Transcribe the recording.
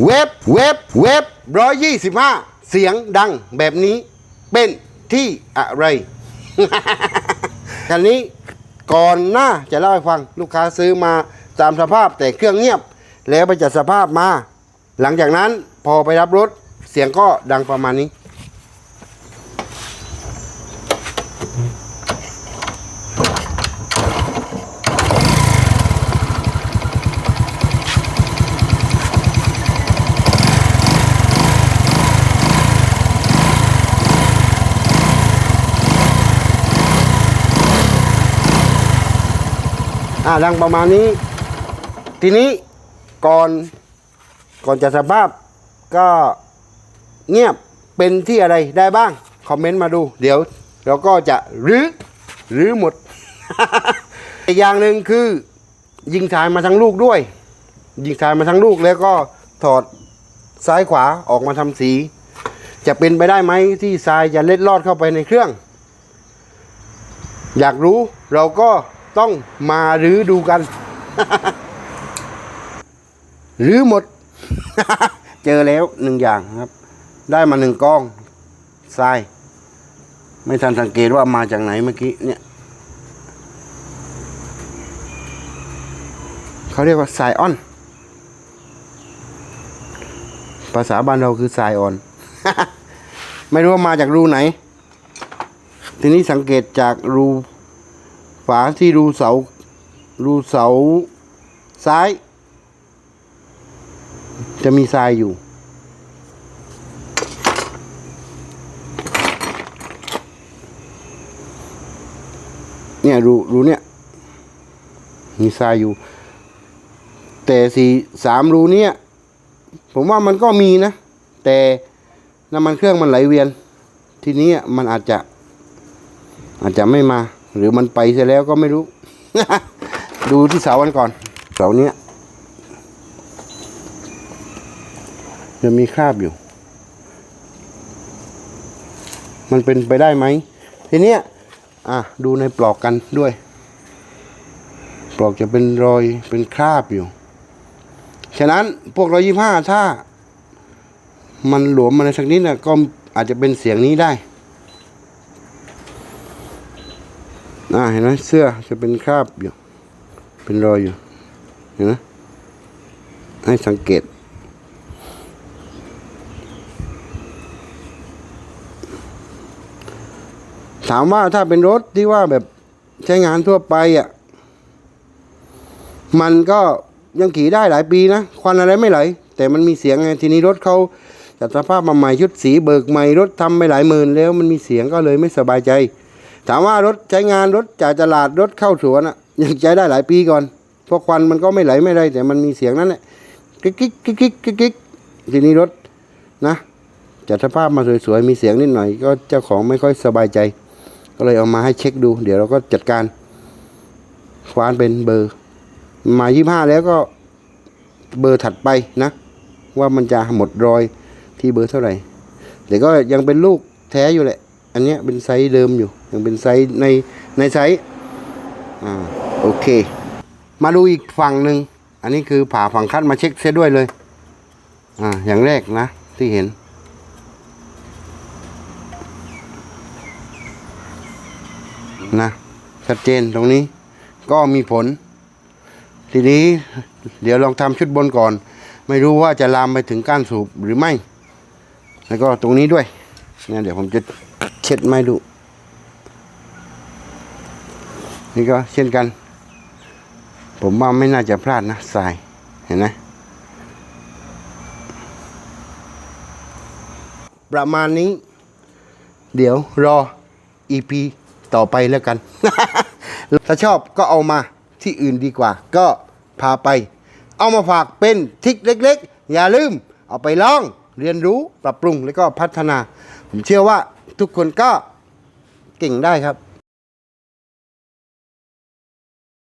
เว็บเว็บเว็บร้อยยี่สิบห้าเสียงดังแบบนี้เป็นที่อะไรคันนี้ก่อนหน้าจะเล่าให้ฟังลูกค้าซื้อมาตามสภาพแต่เครื่องเงียบ แล้วไปจัดสภาพมา หลังจากนั้นพอไปรับรถเสียงก็ดังประมาณนี้ อ่าดังประมาณนี้ ทีนี้ก่อนก่อนจะสภาพก็เงียบเป็นที่อะไรได้บ้าง คอมเมนต์มาดู เดี๋ยวเราก็จะรื้อรื้อหมด อีกอย่างหนึ่งคือยิงสายมาทั้งลูกด้วย ยิงสายมาทั้งลูกแล้วก็ถอดซ้ายขวาออกมาทำสี จะเป็นไปได้ไหมที่ทรายจะเล็ดลอดเข้าไปในเครื่อง อยากรู้เราก็ ต้องมารื้อดูกัน รื้อหมด เจอแล้วหนึ่งอย่างครับ ได้มาหนึ่งกองทราย ไม่ทันสังเกตว่ามาจากไหนเมื่อกี้เนี่ยเขาเรียกว่าทรายอ่อน ภาษาบ้านเราคือทรายอ่อน ไม่รู้ว่ามาจากรูไหน ทีนี้สังเกตจากรู ฝาที่รูเสา รูเสาซ้าย จะมีทรายอยู่ เนี่ยรูรูเนี่ย มีทรายอยู่ แต่สี่สามรูเนี่ย ผมว่ามันก็มีนะ แต่น้ำมันเครื่องมันไหลเวียน ทีนี้มันอาจจะ อาจจะไม่มา หรือมันไปเสียแล้วก็ไม่รู้ ดูที่เสากันก่อน เสาเนี้ยจะมีคราบอยู่ มันเป็นไปได้ไหมทีเนี้ยอะดูในปลอกกันด้วย ปลอกจะเป็นรอยเป็นคราบอยู่ ฉะนั้นพวกร้อยยี่ห้าถ้า มันหลวมมาในสักนิดนะก็อาจจะเป็นเสียงนี้ได้ อ่าเห็นไหมเสื้อจะเป็นคราบอยู่ เป็นรอยอยู่ เห็นไหมให้สังเกต ถามว่าถ้าเป็นรถที่ว่าแบบใช้งานทั่วไปอะ มันก็ยังขี่ได้หลายปีนะ ควันอะไรไม่ไหล แต่มันมีเสียงไง ทีนี้รถเขาจัดสภาพมาใหม่ชุดสีเบิกใหม่รถทำไปหลายหมื่นแล้วมันมีเสียงก็เลยไม่สบายใจ ถามว่ารถใช้งานรถจ่ายตลาดรถเข้าสวนอะยังใช้ได้หลายปีก่อน เพราะควันมันก็ไม่ไหลไม่ได้ แต่มันมีเสียงนั้นแหละกิ๊กกิ๊กกิ๊กกิ๊กกิ๊กทีนี้รถนะจัดสภาพมาสวยๆมีเสียงนิดหน่อย ก็เจ้าของไม่ค่อยสบายใจ ก็เลยเอามาให้เช็คดู เดี๋ยวเราก็จัดการควานเป็นเบอร์ มายี่ห้าแล้วก็เบอร์ถัดไปนะ ว่ามันจะหมดรอยที่เบอร์เท่าไหร่แต่ก็ยังเป็นลูกแท้อยู่แหละ อันเนี้ยเป็นไซส์เดิมอยู่ยังเป็นไซส์ในในไซส์อ่าโอเค มาดูอีกฝั่งหนึ่งอันนี้คือผ่าฝั่งคัดมาเช็คเสียด้วยเลยอ่าอย่างแรกนะที่เห็น นะชัดเจนตรงนี้ก็มีผล ทีนี้เดี๋ยวลองทำชุดบนก่อน ไม่รู้ว่าจะลามไปถึงก้านสูบหรือไม่ แล้วก็ตรงนี้ด้วยเนี่ยเดี๋ยวผมจะ เช็ดไม้ดูนี่ก็เช่นกัน ผมว่าไม่น่าจะพลาดนะทรายเห็นไหมประมาณนี้ เดี๋ยวรอ EP ต่อไปแล้วกัน ถ้าชอบก็เอามาที่อื่นดีกว่า ก็พาไป เอามาฝากเป็นทิกเล็ก ๆ อย่าลืม เอาไปลองเรียนรู้ปรับปรุงแล้วก็พัฒนา ผมเชื่อว่า ทุกคนก็เก่งได้ครับ